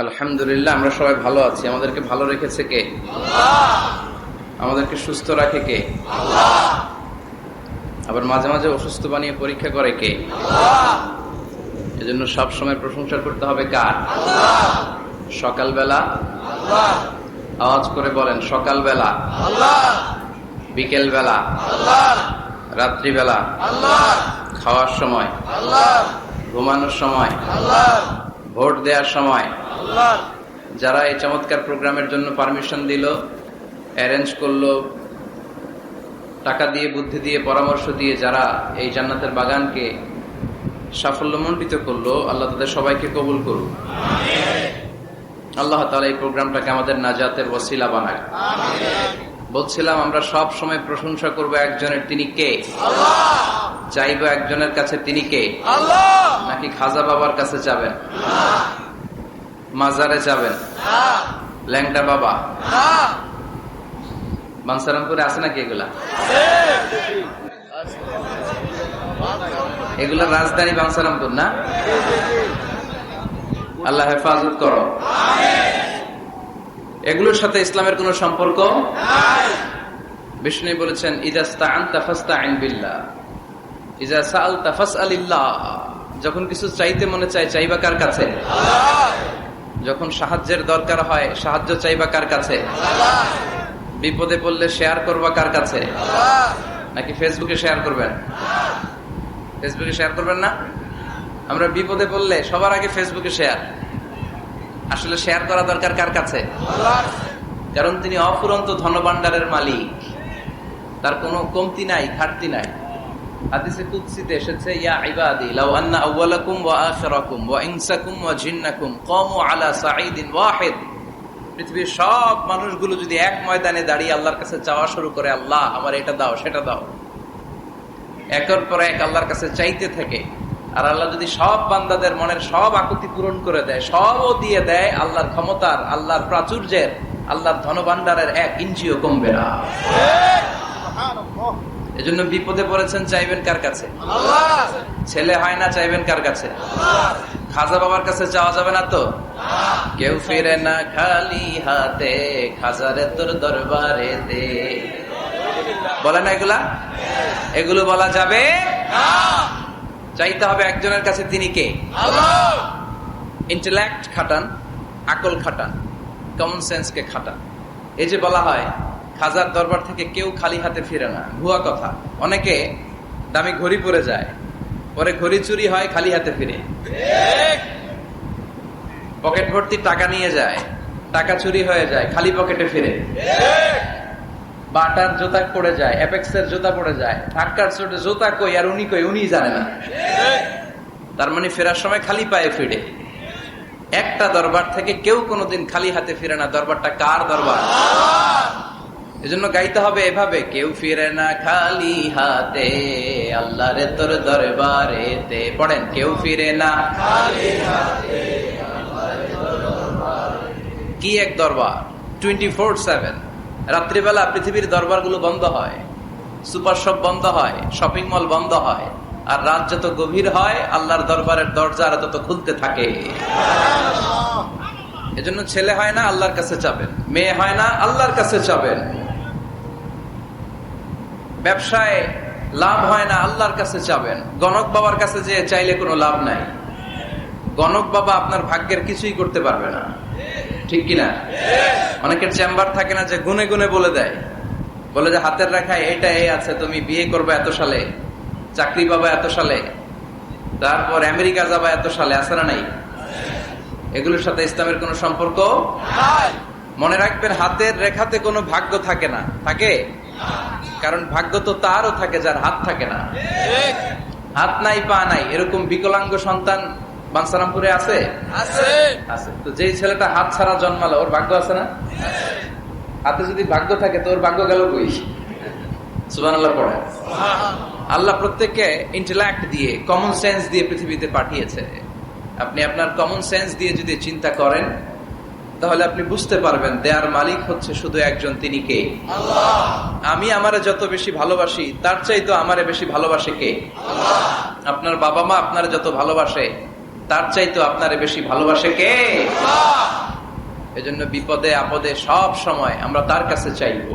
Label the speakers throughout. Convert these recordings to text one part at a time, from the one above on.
Speaker 1: আলহামদুলিল্লাহ আমরা সবাই ভালো আছি। আমাদেরকে ভালো রেখেছে কে? আমাদেরকে সুস্থ রাখে কে? আবার মাঝে মাঝে অসুস্থ বানিয়ে পরীক্ষা করে কে? এজন্য সব সময় প্রশংসা করতে হবে কার? সকালবেলা। আওয়াজ করে বলেন সকালবেলা। বিকেলবেলা। রাত্রিবেলা। খাওয়ার সময়। ঘুমানোর সময়। ভোট দেওয়ার সময়। যারা এই চমৎকার প্রোগ্রামের জন্য পারমিশন দিল অ্যারেঞ্জ করল টাকা দিয়ে বুদ্ধি দিয়ে পরামর্শ দিয়ে যারা এই জান্নাতের বাগানকে সাফল্যমণ্ডিত করল আল্লাহ তাদের সবাইকে কবুল করুন আল্লাহ তালা এই প্রোগ্রামটাকে আমাদের নাজাতের ওসিলা বানায়। বলছিলাম আমরা সব সময় প্রশংসা করব একজনের তিনি কে? চাইব একজনের কাছে তিনি কে? নাকি খাজা বাবার কাছে যাবেন? মাজারে যাবেন। ল্যাংটা বাবা। বাংসারামপুরে আছে নাকি এগুলা? এগুলা রাজধানী বাংসারামপুর না? আল্লাহ হেফাজত করো। এগুলোর সাথে ইসলামের কোন সম্পর্ক? বিষ্ণু বলেছেন ইদাস্তা আন্তাফাস্তা আইন বিল্লাহ। ইজা সাল তাফাস আলিল্লাহ যখন কিছু চাইতে মনে চাই চাইবা কার কাছে? যখন সাহায্যের দরকার হয়, সাহায্য চাইবা কার কাছে? বিপদে পড়লে শেয়ার করবা কার কাছে? নাকি ফেসবুকে শেয়ার করবেন? ফেসবুকে শেয়ার করবেন না? আমরা বিপদে পড়লে সবার আগে ফেসবুকে শেয়ার আসলে শেয়ার করা দরকার কার কাছে? কারণ তিনি অফুরন্ত ধনভাণ্ডারের মালিক। তার কোনো কমতি নাই, ঘাটতি নাই। হাদিসে কুদসিতে এসেছে, ইয়া ইবাদি আন্না আউওয়ালাকুম ওয়া আখিরাকুম ওয়া ইনসাকুম ওয়া জিন্নাকুম কামু আলা সাঈদিন ওয়াহিদ। পৃথিবীর সব মানুষগুলো যদি এক ময়দানে দাঁড়িয়ে আল্লাহর কাছে চাওয়া শুরু করে, আল্লাহ, আমার এটা দাও, সেটা দাও। একের পর এক আল্লাহর কাছে চাইতে থাকে। আর আল্লাহ যদি সব বান্দাদের মনের সব আকুতি পূরণ করে দেয়, সবও দিয়ে দেয়, আল্লাহর ক্ষমতার, আল্লাহর প্রাচুর্যের, আল্লাহর ধনভাণ্ডারের এক ইঞ্চিও কমবে না। এজন্য বিপদে পড়েছেন চাইবেন কার কাছে? ছেলে হয় না চাইবেন কার কাছে? খাজা বাবার কাছে যাওয়া যাবে না তো? কেউ ফিরে না খালি হাতে খাজারে তোর দরবারে দে। বলে না এগুলা? এগুলো বলা যাবে চাইতে হবে একজনের কাছে তিনি কে? ইন্টেলেক্ট খাটান আকল খাটান কমন সেন্সকে খাটান। এই যে বলা হয় খাজার দরবার থেকে কেউ খালি হাতে ফিরে না। ভুয়া কথা। অনেকে দামি ঘড়ি পরে যায়। পরে ঘড়ি চুরি হয়, খালি হাতে ফিরে। পকেট ভর্তি টাকা নিয়ে যায়। টাকা চুরি হয়ে যায়, খালি পকেটে ফিরে। বাটার জোতা পড়ে যায়, অ্যাপেক্সের জোতা পড়ে যায়। ধাক্কার চোটে জোতা কই আর উনি কই উনি জানে না। তার মানে ফেরার সময় খালি পায়ে ফিরে। একটা দরবার থেকে কেউ কোনোদিন খালি হাতে ফিরে না। দরবারটা কার দরবার? এজন্য গাইতে হবে এভাবে, কেউ ফিরে না খালি হাতে আল্লাহ রে তোর দরবারে তে পড়েন, কেউ ফিরে না কি এক দরবার? টোয়েন্টি ফোর সেভেন রাত্রিবেলা পৃথিবীর দরবারগুলো বন্ধ হয়, সুপার শপ বন্ধ হয়, শপিং মল বন্ধ হয়, আর রাত যত গভীর হয়, আল্লাহর দরবারের দরজা আর তত খুলতে থাকে। এজন্য ছেলে হয় না আল্লাহর কাছে চাবেন মেয়ে হয় না আল্লাহর কাছে চাবেন ব্যবসায় লাভ হয় না আল্লাহর কাছে চাবেন গণক বাবার কাছে যে চাইলে কোনো লাভ নাই। গণক বাবা আপনার ভাগ্যের কিছুই করতে পারবে না। ঠিক কিনা? অনেকের চেম্বার থাকে না যে গুনে গুনে বলে দেয়। বলে যে হাতের রেখায় এটা এই আছে তুমি বিয়ে করবে এত সালে চাকরি পাবা এত সালে তারপর আমেরিকা যাবা এত সালে আছে না নাই? এগুলোর সাথে ইসলামের কোন সম্পর্ক মনে রাখবেন হাতের রেখাতে কোনো ভাগ্য থাকে না। থাকে? কারণ ভাগ্য তো তারও থাকে যার হাত থাকে না। হাত নাই পা নাই এরকম বিকলাঙ্গ সন্তান বাংসারামপুরে আছে? আছে। তো যেই ছেলেটা হাত ছাড়া জন্মালো ওর ভাগ্য আছে না? হাতে যদি ভাগ্য থাকে তো ওর ভাগ্য গেল কই? সুবান আল্লাহ পড়ে। আল্লাহ প্রত্যেককে ইন্টেলেক্ট দিয়ে কমন সেন্স দিয়ে পৃথিবীতে পাঠিয়েছে। আপনি আপনার কমন সেন্স দিয়ে যদি চিন্তা করেন তাহলে আপনি বুঝতে পারবেন দেয়ার মালিক হচ্ছে শুধু একজন তিনি কে? আমি আমারে যত বেশি ভালোবাসি তার চাইতো আমারে বেশি ভালোবাসে কে? আপনার বাবা মা আপনার যত ভালোবাসে তার চাইতো আপনারে বেশি ভালোবাসে কে? এজন্য বিপদে আপদে সব সময় আমরা তার কাছে চাইব।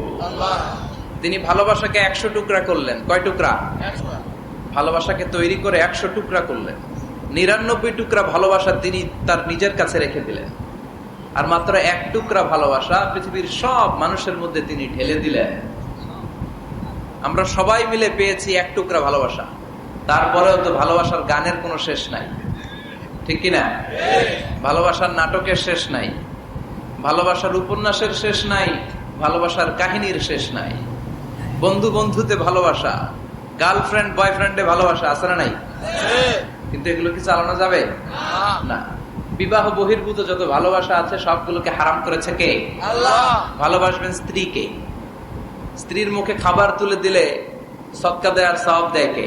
Speaker 1: তিনি ভালোবাসাকে একশো টুকরা করলেন। কয় টুকরা? ভালোবাসাকে তৈরি করে একশো টুকরা করলেন। নিরানব্বই টুকরা ভালোবাসা তিনি তার নিজের কাছে রেখে দিলেন। আর মাত্র এক টুকরা ভালোবাসা পৃথিবীর সব মানুষের মধ্যে তিনি ঢেলে দিলেন। আমরা সবাই মিলে পেয়েছি এক টুকরা ভালোবাসা। তারপরেও তো ভালোবাসার গানের কোনো শেষ নাই। ঠিক কিনা? ভালোবাসার নাটকের শেষ নাই। ভালোবাসার উপন্যাসের শেষ নাই। ভালোবাসার কাহিনীর শেষ নাই। বন্ধু বন্ধুতে ভালোবাসা গার্লফ্রেন্ড বয়ফ্রেন্ডে ভালোবাসা আছে না নাই? কিন্তু এগুলো কি চালানো যাবে? না। বিবাহ বহির্ভূত যত ভালোবাসা আছে সবগুলোকে হারাম করেছে কে? ভালোবাসবেন স্ত্রীকে। স্ত্রীর মুখে খাবার তুলে দিলে সৎকা দেয়ার সব দেয় কে?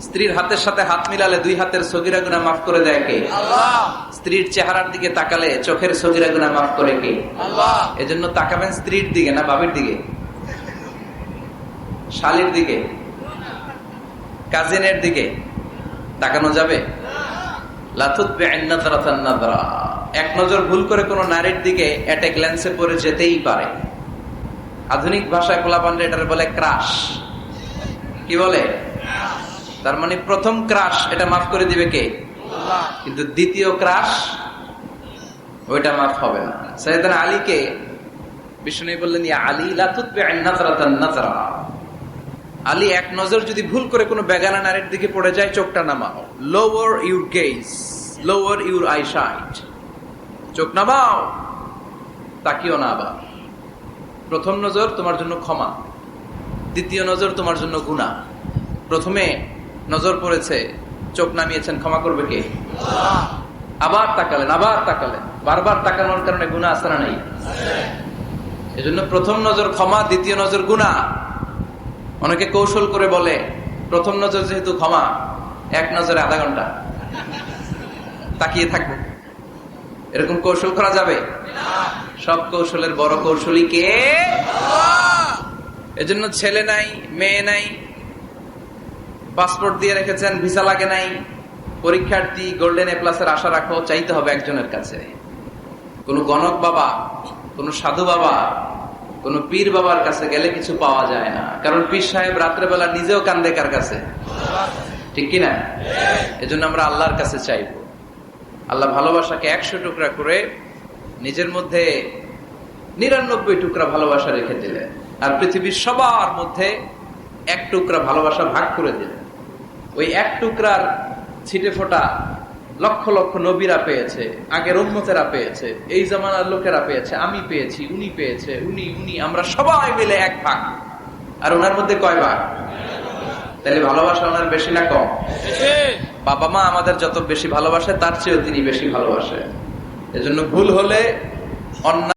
Speaker 1: স্ত্রীর হাতের সাথে হাত মিলালে দুই হাতের সগিরা গুনা মাফ করে দেয় কে? স্ত্রীর চেহারার দিকে তাকালে চোখের সগিরা গুনা মাফ করে কে? এজন্য তাকাবেন স্ত্রীর দিকে না বাবির দিকে? শালির দিকে? কাজিনের দিকে? তাকানো যাবে। এক নজর ভুল করে নারীর দিকে যেতেই পারে। আধুনিক ভাষায় পোলাপান্ডে এটার বলে ক্রাশ কি বলে? তার মানে প্রথম ক্রাশ এটা মাফ করে দিবে কে? কিন্তু দ্বিতীয় ক্রাশ ওইটা মাফ হবে না। সৈয়দান আলীকে বিষ্ণু বললেন আলী আইন্নাতারাতান নাদরা। আলী এক নজর যদি ভুল করে কোনো বেগানা নারীর দিকে পড়ে যায়, চোখটা নামাও। Lower your gaze lower your eyesight চোখ নামাও। তাকিও না আবার। প্রথম নজর তোমার জন্য ক্ষমা। দ্বিতীয় নজর তোমার জন্য গুণা প্রথমে নজর পড়েছে, চোখ নামিয়েছেন, ক্ষমা করবে কে? আবার তাকালেন আবার তাকালেন। বারবার তাকানোর কারণে গুণা আসারা নেই। এজন্য প্রথম নজর ক্ষমা, দ্বিতীয় নজর গুণা অনেকে কৌশল করে বলে, প্রথম নজর যেহেতু ক্ষমা, এক নজরে আধা ঘণ্টা। তাকিয়ে থাকব। এরকম কৌশল করা যাবে? সব কৌশলের বড় কৌশলী কে? এজন্য ছেলে নাই, মেয়ে নাই, পাসপোর্ট দিয়ে রেখেছেন, ভিসা লাগে নাই, পরীক্ষার্থী গোল্ডেন এ প্লাসের আশা রাখো, চাইতে হবে একজনের কাছে। কোন গণক বাবা, কোন সাধু বাবা কোন পীর বাবার কাছে গেলে কিছু পাওয়া যায় না। কারণ পীর সাহেব রাত্রেবেলা নিজেও কান্দে কার কাছে। ঠিক কিনা? এজন্য আমরা আল্লাহর কাছে চাইব। আল্লাহ ভালোবাসাকে একশো টুকরা করে নিজের মধ্যে নিরানব্বই টুকরা ভালোবাসা রেখে দিলেন। আর পৃথিবীর সবার মধ্যে এক টুকরা ভালোবাসা ভাগ করে দিলেন। ওই এক টুকরার ছিটে ফোটা লক্ষ লক্ষ নবীরা পেয়েছে, আগের উন্মতেরা পেয়েছে, এই জামানার লোকেরা পেয়েছে, আমি পেয়েছি, উনি পেয়েছে, উনি উনি, আমরা সবাই মিলে এক ভাগ। আর ওনার মধ্যে কয় ভাগ? তাহলে ভালোবাসা ওনার বেশি না কম? বাবা মা আমাদের যত বেশি ভালোবাসে, তার চেয়েও তিনি বেশি ভালোবাসে। এজন্য ভুল হলে অন্য